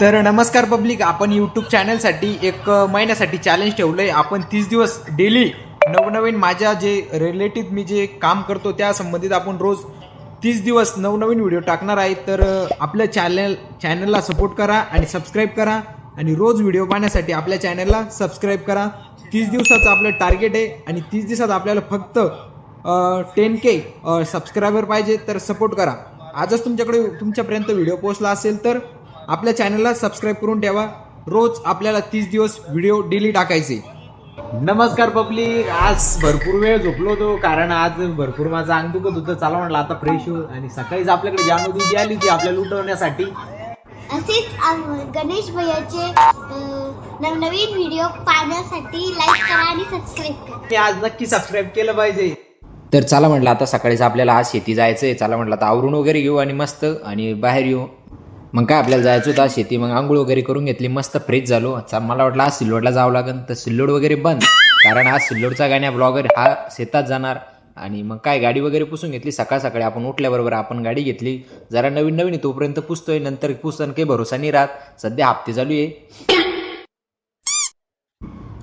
तर नमस्कार पब्लिक आपण यूट्यूब चॅनलसाठी एक महिन्यासाठी चॅलेंज ठेवलं आहे आपण तीस दिवस डेली नवनवीन माझ्या जे रिलेटिव्ह मी जे काम करतो त्या संबंधित आपण रोज तीस दिवस नवनवीन व्हिडिओ टाकणार आहे. तर आपल्या चॅनल चॅनलला सपोर्ट करा आणि सबस्क्राईब करा. आणि रोज व्हिडिओ पाहण्यासाठी आपल्या चॅनलला सबस्क्राईब करा. तीस दिवसाचं आपलं टार्गेट आहे आणि तीस दिवसात आपल्याला फक्त टेन के सबस्क्रायबर पाहिजे. तर सपोर्ट करा. आजच तुमच्याकडे तुमच्यापर्यंत व्हिडिओ पोचला असेल तर आपल्या चॅनलला सबस्क्राईब करून ठेवा. रोज आपल्याला तीस दिवस व्हिडिओ डेली टाकायचे. नमस्कार पब्लिक. आज भरपूर वेळ झोपलो होतो कारण आज भरपूर माझं अंग दुखत होतं. चला म्हटलं आता फ्रेश हो आणि सकाळीच आपल्याकडे जानू दिदी आली होती आपल्याला उठवण्यासाठी. असेच गणेश भैयाचे नवनवीन व्हिडिओ पाहण्यासाठी लाईक करा आणि सबस्क्राईब करा. मी आज नक्की सबस्क्राईब केलं पाहिजे. तर चला म्हटलं आता सकाळीच आपल्याला आज शेती जायचं आहे चला म्हटलं आता आवरून वगैरे घेऊ आणि मस्त आणि बाहेर येऊ. मग काय आपल्याला जायचं होतं शेती मग आंघोळ वगैरे करून घेतली मस्त फ्रेश झालो. मला वाटलं आज सिल्लोडला जावं लागेल तर सिल्लोड वगैरे बंद. कारण आज सिल्लोडचा गाण्या ब्लॉगर हा शेतात जाणार. आणि मग काय गाडी वगैरे पुसून घेतली सकाळ सकाळी. आपण उठल्याबरोबर आपण गाडी घेतली. जरा नवीन नवीन तोपर्यंत पुसतोय नंतर पुसताना काही भरोसा नाही राहत. सध्या हप्ते चालू आहे.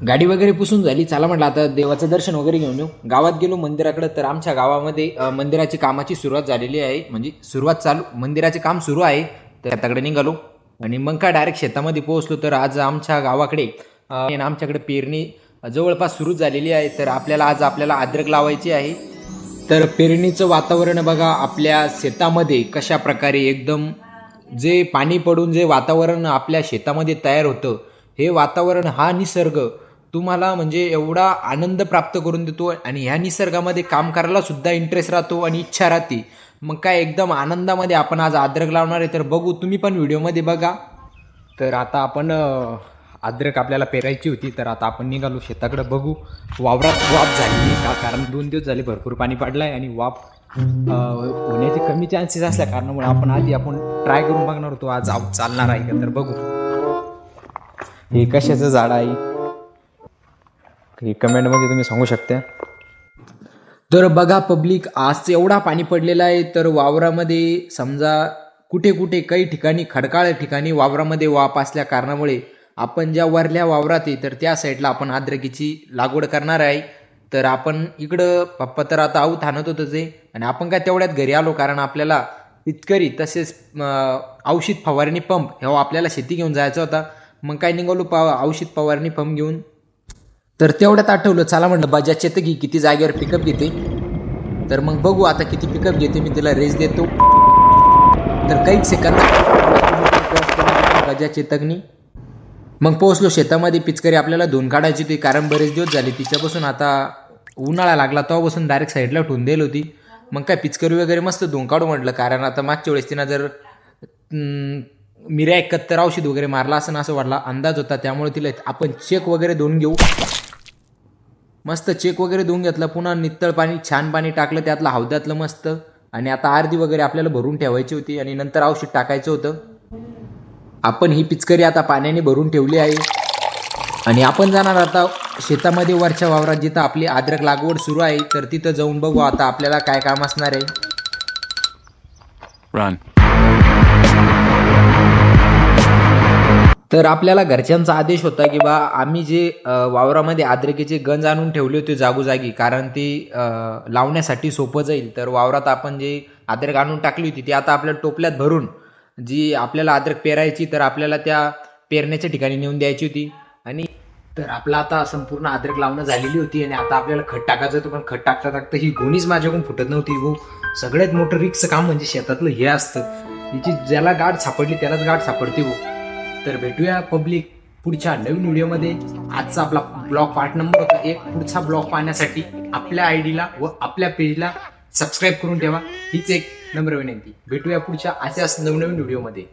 गाडी वगैरे पुसून झाली. चला म्हटलं आता देवाचं दर्शन वगैरे घेऊन येऊ. गावात गेलो मंदिराकडे तर आमच्या गावामध्ये मंदिराची कामाची सुरुवात झालेली आहे. म्हणजे सुरुवात चालू मंदिराचे काम सुरू आहे. त्याकडे निघालो. आणि मग काय डायरेक्ट शेतामध्ये पोहोचलो तर आज आमच्या गावाकडे आमच्याकडे पेरणी जवळपास सुरू झालेली आहे. तर आपल्याला आज आपल्याला अद्रक लावायची आहे. तर पेरणीचं वातावरण बघा आपल्या शेतामध्ये कशा प्रकारे एकदम जे पाणी पडून जे वातावरण आपल्या शेतामध्ये तयार होतं हे वातावरण हा निसर्ग तुम्हाला म्हणजे एवढा आनंद प्राप्त करून देतो. आणि ह्या निसर्गामध्ये काम करायला सुद्धा इंटरेस्ट राहतो आणि इच्छा राहते. मग काय एकदम आनंदामध्ये आपण आज अद्रक लावणार आहे तर बघू. तुम्ही पण व्हिडिओमध्ये बघा. तर आता आपण अद्रक आपल्याला पेरायची होती तर आता आपण निघालो शेताकडे बघू. वावरात वाफ झाली का? कारण दोन दिवस झाले भरपूर पाणी पडलं आहे आणि वाफ होण्याचे कमी चान्सेस असल्या कारणामुळे आपण आधी आपण ट्राय करून बघणार होतो. आज चालणार आहे का? तर बघू. हे कशाचं झाड आहे? हे कमेंटमध्ये तुम्ही सांगू शकता. तर बघा पब्लिक आज एवढा पाणी पडलेला आहे तर वावरामध्ये समजा कुठे कुठे काही ठिकाणी खडकाळ ठिकाणी वावरामध्ये वाप असल्या कारणामुळे आपण ज्या वरल्या वावरात आहे तर त्या साईडला आपण आद्रकीची लागवड करणार आहे. तर आपण इकडं पप्पा तर आता आऊत आणत होतच आहे. आणि आपण काय तेवढ्यात घरी आलो कारण आपल्याला इतकरी तसेच औषध फवारणी पंप ह्या हो आपल्याला शेती घेऊन जायचा होता. मग काय निघालो पा औषध फवारणी पंप घेऊन तर तेवढ्यात आठवलं चला म्हटलं बजाज चेतकी किती जागेवर पिकअप घेते? तर मग बघू आता किती पिकअप घेते मी तिला रेस देतो. तर काहीच सेकंद बजाज चेतकनी मग पोहोचलो शेतामध्ये पिचकरी आपल्याला धुवून काढायची होती कारण बरेच दिवस झाले तिच्यापासून आता उन्हाळा लागला तेव्हापासून डायरेक्ट साईडला ठेवून दिली होती. मग काय पिचकरी वगैरे मस्त धुवून काढू म्हटलं कारण आता मागच्या वेळेस तिनं जर मिऱ्या एकत्र औषध वगैरे मारला असं असं वाटला अंदाज होता त्यामुळे तिला आपण चेक वगैरे धुवून घेऊ. मस्त चेक वगैरे देऊन घेतलं. पुन्हा नित्तळ पाणी छान पाणी टाकलं त्यातलं हौद्यातलं मस्त. आणि आता अर्धी वगैरे आपल्याला भरून ठेवायची होती आणि नंतर औषध टाकायचं होतं. आपण ही पिचकरी आता पाण्याने भरून ठेवली आहे. आणि आपण जाणार आता शेतामध्ये वरच्या वावरात जिथं आपली अद्रक लागवड सुरू आहे. तर तिथं जाऊन बघू आता आपल्याला काय काम असणार आहे. तर आपल्याला घरच्यांचा आदेश होता की बा आम्ही जे वावरामध्ये आद्रकीचे गंज आणून ठेवले होते जागोजागी कारण ते लावण्यासाठी सोपं जाईल. तर वावरात आपण जे अद्रक आणून टाकली होती ती आता आपल्या टोपल्यात भरून जी आपल्याला अद्रक पेरायची तर आपल्याला त्या पेरण्याच्या ठिकाणी नेऊन द्यायची होती. आणि तर आपला आता संपूर्ण अद्रक लावणं झालेली होती आणि आता आपल्याला खत टाकायचं होतं पण खत टाकता टाकता ही गोणीच माझ्याकडून फुटत नव्हती. गो सगळ्यात मोठं रिक्स काम म्हणजे शेतातलं हे असतं. तिची ज्याला गाठ सापडली त्यालाच गाठ सापडते. हो तर भेटूया पब्लिक पुढच्या नवीन व्हिडिओमध्ये आजचा आपला ब्लॉग पार्ट नंबर होता एक. पुढचा ब्लॉग पाहण्यासाठी आपल्या आयडीला व आपल्या पेजला सबस्क्राईब करून ठेवा. हीच एक नम्र विनंती. भेटूया पुढच्या अशाच नवनवीन व्हिडिओमध्ये